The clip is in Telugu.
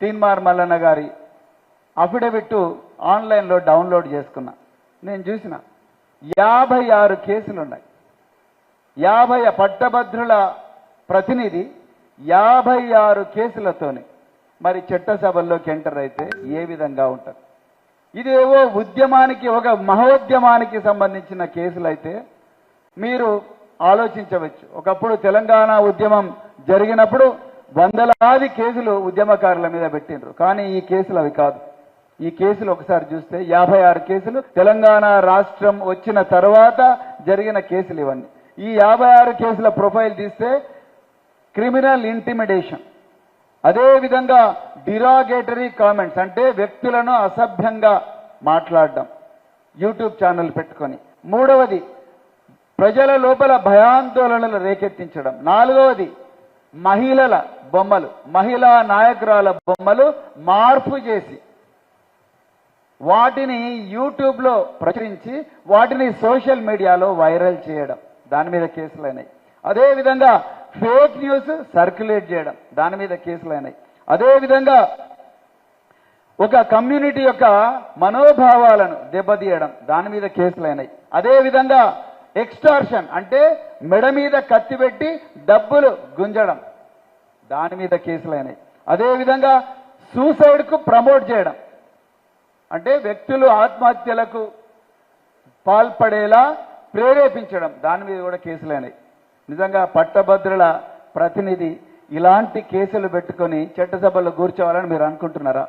తీన్మార్ మల్లన్న గారి అఫిడవిట్ ఆన్లైన్లో డౌన్లోడ్ చేసుకున్నా. నేను చూసిన. యాభై ఆరు కేసులు ఉన్నాయి యాభై పట్టభద్రుల ప్రతినిధి యాభై ఆరు కేసులతోని మరి చట్టసభల్లోకి ఎంటర్ అయితే ఏ విధంగా ఉంటుంది ఇదేవో ఉద్యమానికి ఒక మహోద్యమానికి సంబంధించిన కేసులైతే మీరు ఆలోచించవచ్చు. ఒకప్పుడు తెలంగాణ ఉద్యమం జరిగినప్పుడు వందలాది కేసులు ఉద్యమకారుల మీద పెట్టిండ్రు. కానీ ఈ కేసులు అవి కాదు. ఈ కేసులు ఒకసారి చూస్తే యాభై ఆరు కేసులు తెలంగాణ రాష్ట్రం వచ్చిన తర్వాత జరిగిన కేసులు ఇవన్నీ. ఈ యాభై ఆరు కేసుల ప్రొఫైల్ తీస్తే క్రిమినల్ ఇంటిమిడేషన్. అదే విధంగా డిరాగేటరీ కామెంట్స్ అంటే వ్యక్తులను అసభ్యంగా మాట్లాడడం. యూట్యూబ్ ఛానల్ పెట్టుకొని. మూడవది ప్రజల లోపల భయాందోళనలు రేకెత్తించడం. నాలుగవది మహిళల బొమ్మలు మహిళా నాయకురాల బొమ్మలు మార్పు చేసి వాటిని యూట్యూబ్లో ప్రచురించి వాటిని సోషల్ మీడియాలో వైరల్ చేయడం. దాని మీద కేసులైనాయి అదేవిధంగా ఫేక్ న్యూస్ సర్క్యులేట్ చేయడం దాని మీద కేసులైనాయి అదేవిధంగా ఒక కమ్యూనిటీ యొక్క మనోభావాలను దెబ్బతీయడం దాని మీద కేసులైనాయి అదేవిధంగా ఎక్స్టార్షన్ అంటే మెడ మీద కత్తి పెట్టి డబ్బులు గుంజడం. దాని మీద కేసులైనాయి అదేవిధంగా సూసైడ్కు ప్రమోట్ చేయడం. అంటే వ్యక్తులు ఆత్మహత్యలకు పాల్పడేలా ప్రేరేపించడం. దాని మీద కూడా కేసులైనాయి నిజంగా పట్టభద్రుల ప్రతినిధి ఇలాంటి కేసులు పెట్టుకొని చట్టసభలో కూర్చోవాలని మీరు అనుకుంటున్నారా?